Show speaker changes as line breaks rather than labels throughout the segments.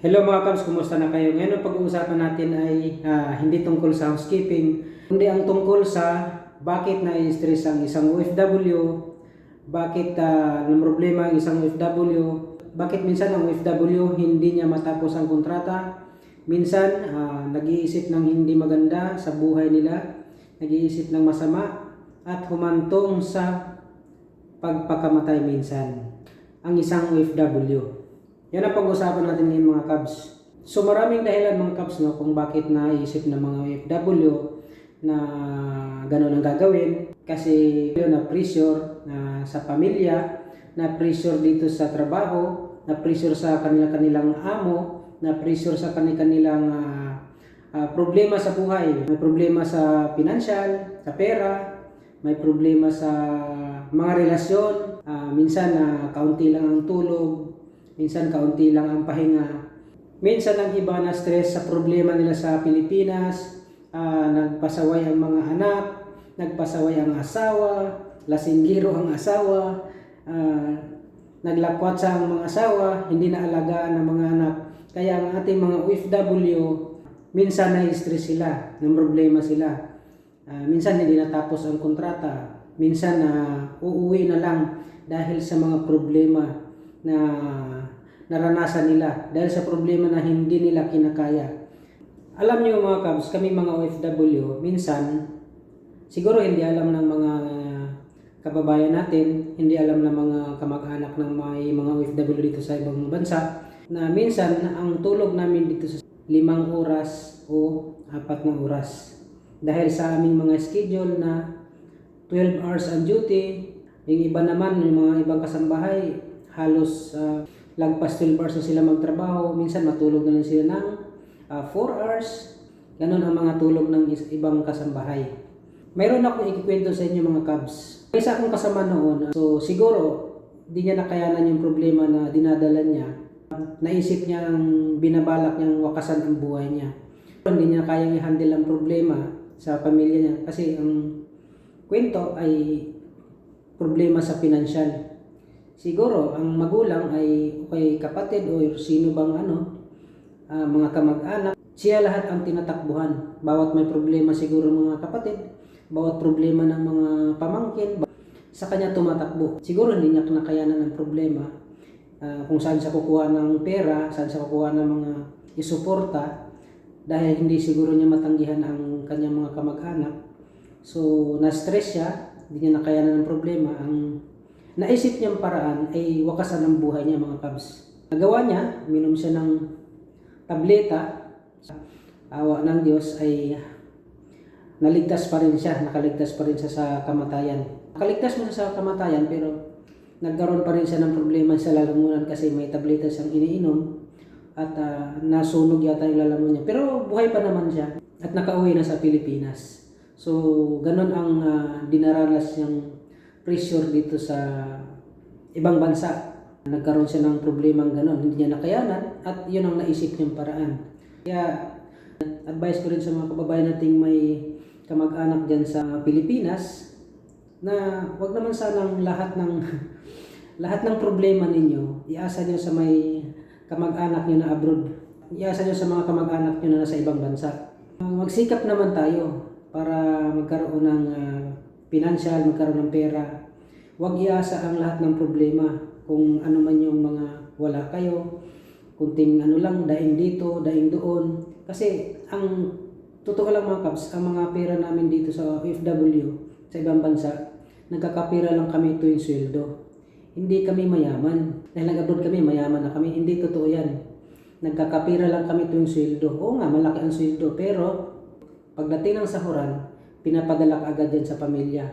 Hello mga Cubs, kumusta na kayo? Ngayon ang pag-uusapan natin ay ah, hindi tungkol sa housekeeping, kundi ang tungkol sa bakit na-stress ang isang OFW, bakit uh, ng problema ang isang OFW, bakit minsan ang OFW hindi niya matapos ang kontrata, minsan ah, nag-iisip ng hindi maganda sa buhay nila, nag-iisip ng masama, at humantong sa pagpakamatay minsan ang isang OFW. Yan ang pag-usapan natin ngayon mga Cubs. So maraming dahilan mga Cubs no, kung bakit naisip ng mga OFW na ganun ang gagawin. Kasi yun na pressure na sa pamilya, na pressure dito sa trabaho, na pressure sa kanila-kanilang amo, na pressure sa kanilang ah, ah, problema sa buhay. May problema sa financial, sa pera, may problema sa mga relasyon, ah, minsan na kaunti lang ang tulog, minsan kaunti lang ang pahinga. Minsan ang iba na stress sa problema nila sa Pilipinas, ah, nagpasaway ang mga anak, nagpasaway ang asawa, lasinggiro ang asawa, ah, naglakwat sa ang mga asawa, hindi na alagaan ng mga anak. Kaya ang ating mga OFW, minsan na-stress sila, ng problema sila. Ah, minsan hindi natapos ang kontrata, minsan na uuwi na lang dahil sa mga problema na naranasan nila, dahil sa problema na hindi nila kinakaya. Alam niyo mga Cubs, kami mga OFW, minsan, siguro hindi alam ng mga kababayan natin, hindi alam ng mga kamag-anak ng may mga OFW dito sa ibang bansa, na minsan ang tulog namin dito sa limang oras o apat na oras. Dahil sa aming mga schedule na 12 hours ang duty, yung iba naman, yung mga ibang kasambahay, halos ah, lagpas 12 hours na sila magtrabaho, minsan matulog na lang sila ng 4 hours, ganun ang mga tulog ng ibang kasambahay. Mayroon akong ikikwento sa inyo mga Cubs. May isa akong kasama noon, so siguro, di niya nakayanan yung problema na dinadala niya. Naisip niya ang binabalak niyang wakasan ang buhay niya. Hindi niya kayang i-handle ang problema sa pamilya niya kasi ang kwento ay problema sa pinansyal. Siguro ang magulang ay okay kapatid o sino bang ano, ah, mga kamag-anak, siya lahat ang tinatakbuhan. Bawat may problema siguro mga kapatid, bawat problema ng mga pamangkin, sa kanya tumatakbo. Siguro hindi niya nakayanan ng problema ah, kung saan siya kukuha ng pera, saan siya kukuha ng mga isuporta dahil hindi siguro niya matanggihan ang kanyang mga kamag-anak. So, na-stress siya, hindi niya nakayanan ng problema. Ang naisip niyang paraan ay wakasan ang buhay niya mga kabs. Nagawa niya, minom siya ng tableta, awa ng Diyos ay naligtas pa rin siya, nakaligtas pa rin siya sa kamatayan. Nakaligtas mo sa kamatayan pero nagkaroon pa rin siya ng problema sa lalamunan kasi may tableta siyang iniinom at ah, nasunog yata yung lalamunan niya. Pero buhay pa naman siya at nakauwi na sa Pilipinas. So, ganun ang ah, dinaranas niyang pressure dito sa ibang bansa. Nagkaroon siya ng problemang ganun, hindi niya nakayanan at yun ang naisip niyang paraan. Kaya advice ko rin sa mga kababayan nating may kamag-anak dyan sa Pilipinas na wag naman sanang lahat ng lahat ng problema ninyo iasa niyo sa may kamag-anak niyo na abroad. Iasa niyo sa mga kamag-anak niyo na nasa ibang bansa. Magsikap naman tayo para magkaroon ng uh, financial, magkaroon ng pera. Huwag iasa ang lahat ng problema kung ano man yung mga wala kayo, kunting ano lang, daing dito, daing doon. Kasi ang totoo lang mga Cubs, ang mga pera namin dito sa OFW, sa ibang bansa, nagkakapira lang kami yung sweldo. Hindi kami mayaman. Dahil nag-abroad kami, mayaman na kami. Hindi totoo yan. Nagkakapira lang kami yung sweldo. Oo nga, malaki ang sweldo. Pero, pagdating ng sahuran, pinapadala ka agad yan sa pamilya.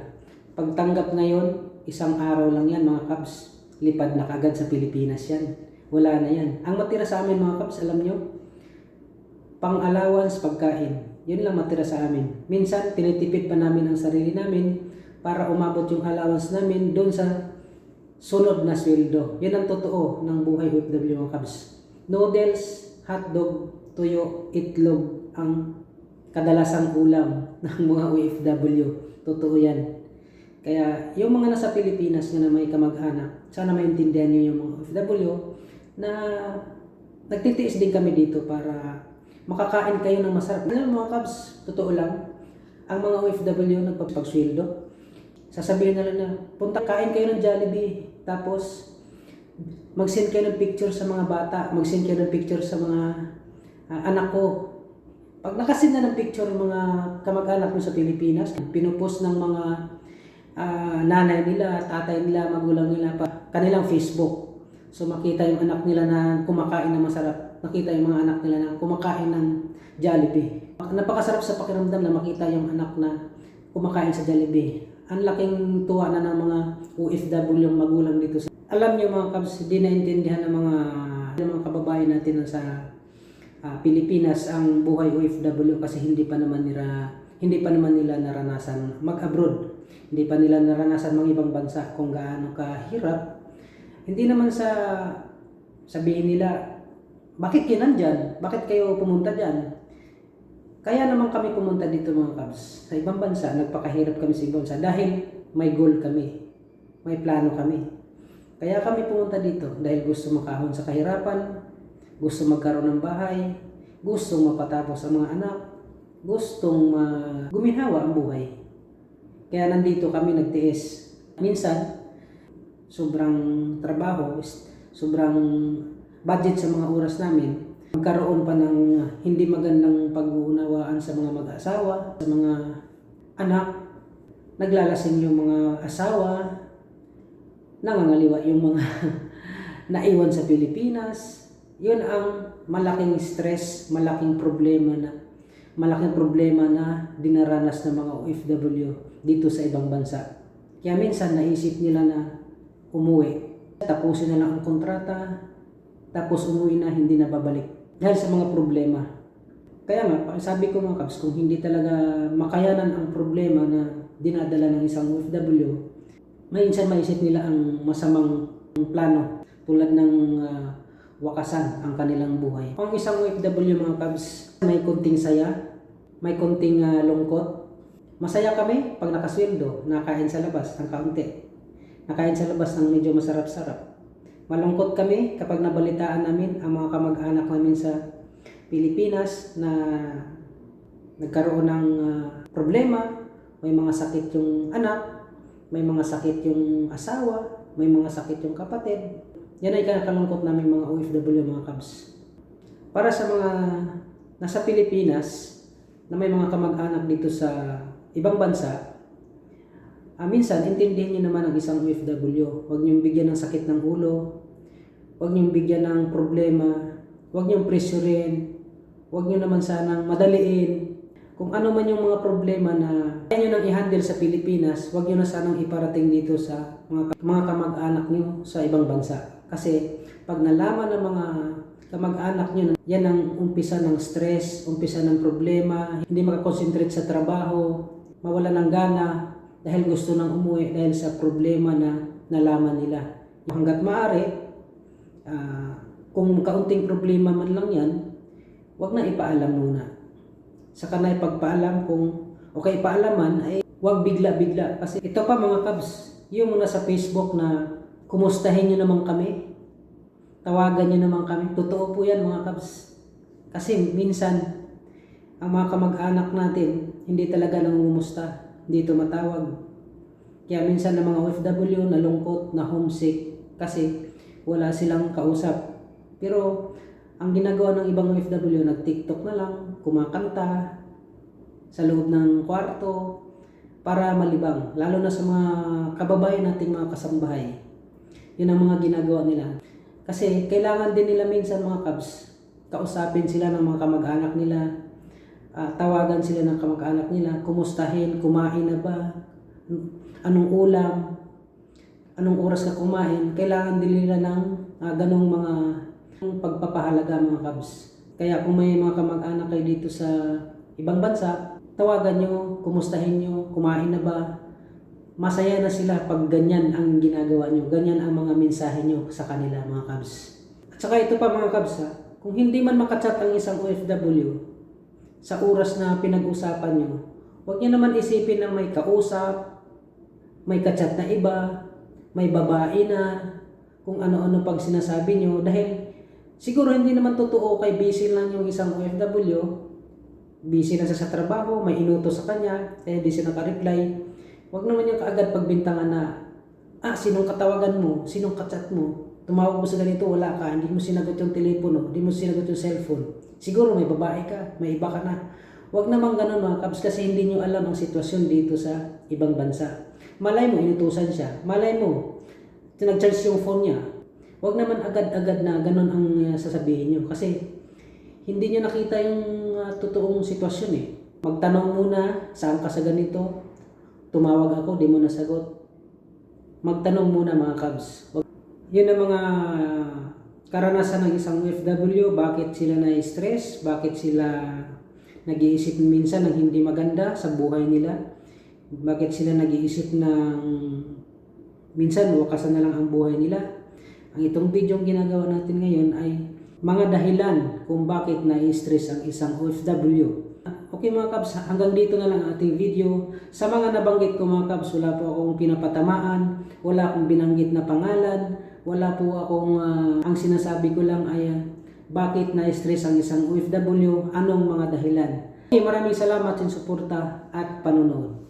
Pagtanggap ngayon, isang araw lang yan mga Cubs. Lipad na kagad sa Pilipinas yan. Wala na yan. Ang matira sa amin mga Cubs, alam nyo, pang-allowance, pagkain. Yun lang matira sa amin. Minsan, tinitipid pa namin ang sarili namin para umabot yung allowance namin doon sa sunod na sweldo. Yun ang totoo ng buhay OFW mga Cubs. Noodles, hotdog, tuyo, itlog ang kadalasang ulam ng mga OFW. Totoo yan. Kaya yung mga nasa Pilipinas na may kamag-anak, sana maintindihan nyo yung mga OFW na nagtitiis din kami dito para makakain kayo ng masarap. Alam mga kabs, totoo lang, ang mga OFW nagpapagsweldo, sasabihin na lang na, punta kain kayo ng Jollibee, tapos mag-send kayo ng picture sa mga bata, mag-send kayo ng picture sa mga ah, anak ko. Pag nakasend na ng picture ng mga kamag-anak mo sa Pilipinas, pinupost ng mga ah, nanay nila, tatay nila, magulang nila, pa kanilang Facebook. So makita yung anak nila na kumakain ng masarap. Makita yung mga anak nila na kumakain ng Jollibee. Napakasarap sa pakiramdam na makita yung anak na kumakain sa Jollibee. Ang laking tuwa na ng mga OFW yung magulang dito. Alam niyo mga kabs, di naintindihan ng mga, ng mga kababayan natin sa ah, Pilipinas ang buhay OFW kasi hindi pa naman nila hindi pa naman nila naranasan mag-abroad. Hindi pa nila naranasan mga ibang bansa kung gaano kahirap hindi naman sa sabihin nila, bakit kayo nandyan? Bakit kayo pumunta dyan? Kaya naman kami pumunta dito mga kabs. Sa ibang bansa, nagpakahirap kami sa ibang bansa dahil may goal kami. May plano kami. Kaya kami pumunta dito dahil gusto makahon sa kahirapan, gusto magkaroon ng bahay, gusto mapatapos ang mga anak, gustong uh, guminhawa ang buhay. Kaya nandito kami nagtiis. Minsan, sobrang trabaho, sobrang budget sa mga oras namin, magkaroon pa ng hindi magandang pag-uunawaan sa mga mag-asawa, sa mga anak, naglalasing yung mga asawa, nangangaliwa yung mga naiwan sa Pilipinas. Yun ang malaking stress, malaking problema na malaking problema na dinaranas ng mga OFW dito sa ibang bansa. Kaya minsan naisip nila na umuwi. Tapusin na lang ang kontrata, tapos umuwi na, hindi na babalik. Dahil sa mga problema. Kaya nga, sabi ko mga kabs, kung hindi talaga makayanan ang problema na dinadala ng isang OFW, minsan maisip nila ang masamang plano tulad ng ah, wakasan ang kanilang buhay. Ang isang OFW mga kabs, may konting saya, may konting ah, lungkot. Masaya kami pag nakasweldo, nakain sa labas ng kaunti nakain sa labas ng medyo masarap-sarap. Malungkot kami kapag nabalitaan namin ang mga kamag-anak namin sa Pilipinas na nagkaroon ng ah, problema, may mga sakit yung anak, may mga sakit yung asawa, may mga sakit yung kapatid. Yan ay kinakalungkot namin mga OFW, mga kabs. Para sa mga nasa Pilipinas na may mga kamag-anak dito sa ibang bansa, Ah, minsan, intindihin niyo naman ang isang OFW. Huwag niyong bigyan ng sakit ng ulo. Huwag niyong bigyan ng problema. Huwag niyong pressurein. Huwag niyo naman sanang madaliin. Kung ano man yung mga problema na kaya niyo nang i-handle sa Pilipinas, huwag niyo na sanang iparating dito sa mga, mga kamag-anak niyo sa ibang bansa. Kasi pag nalaman ng mga kamag-anak niyo, na yan ang umpisa ng stress, umpisa ng problema, hindi makakonsentrate sa trabaho, mawala ng gana, dahil gusto nang umuwi dahil sa problema na nalaman nila. Hanggat maaari, ah, kung kaunting problema man lang yan, wag na ipaalam muna. Saka na ipagpaalam kung okay paalaman ay wag bigla-bigla. Kasi ito pa mga kabs, yung muna sa Facebook na kumustahin nyo naman kami, tawagan nyo naman kami. Totoo po yan mga kabs. Kasi minsan, ang mga kamag-anak natin, hindi talaga nangungumusta hindi tumatawag. Kaya minsan ng mga OFW nalungkot, na homesick kasi wala silang kausap. Pero ang ginagawa ng ibang OFW, nag-TikTok na lang, kumakanta sa loob ng kwarto para malibang. Lalo na sa mga kababayan nating mga kasambahay. Yun ang mga ginagawa nila. Kasi kailangan din nila minsan mga kabs, kausapin sila ng mga kamag-anak nila, Ah, tawagan sila ng kamag-anak nila, kumustahin, kumain na ba, anong ulam, anong oras ka kumain, kailangan din nila ng ah, ganong mga pagpapahalaga mga kabs. Kaya kung may mga kamag-anak kayo dito sa ibang bansa, tawagan nyo, kumustahin nyo, kumain na ba, masaya na sila pag ganyan ang ginagawa nyo, ganyan ang mga mensahe nyo sa kanila mga kabs. At saka ito pa mga kabs ha, kung hindi man makachat ang isang OFW, sa oras na pinag-usapan nyo, huwag nyo naman isipin na may kausap, may kachat na iba, may babae na, kung ano-ano pang sinasabi nyo, dahil Siguro hindi naman totoo kay busy lang yung isang OFW. Busy na siya sa trabaho, may inuto sa kanya, kaya di siya nakareply. Huwag naman yung kaagad pagbintangan na, ah, sinong katawagan mo, sinong kachat mo, tumawag mo sa ganito, wala ka, hindi mo sinagot yung telepono, hindi mo sinagot yung cellphone. Siguro may babae ka, may iba ka na. Huwag naman ganun mga kabs kasi hindi nyo alam ang sitwasyon dito sa ibang bansa. Malay mo, inutusan siya. Malay mo, nag-charge yung phone niya. Huwag naman agad-agad na ganun ang uh, sasabihin nyo. Kasi hindi nyo nakita yung uh, totoong sitwasyon eh. Magtanong muna, saan ka sa ganito? Tumawag ako, di mo nasagot. Magtanong muna mga. Wag- Yun ang mga karanasan ng isang OFW, bakit sila na-stress, bakit sila nag-iisip minsan ng hindi maganda sa buhay nila, bakit sila nag-iisip ng minsan wakasan na lang ang buhay nila. Ang itong video ginagawa natin ngayon ay mga dahilan kung bakit na-stress ang isang OFW. Okay mga kabs, hanggang dito na lang ang ating video. Sa mga nabanggit ko mga kabs, wala po akong pinapatamaan, wala akong binanggit na pangalan, wala po akong, ah, ang sinasabi ko lang ay ah, bakit na-stress ang isang OFW, anong mga dahilan. Okay, maraming salamat sa suporta at panonood.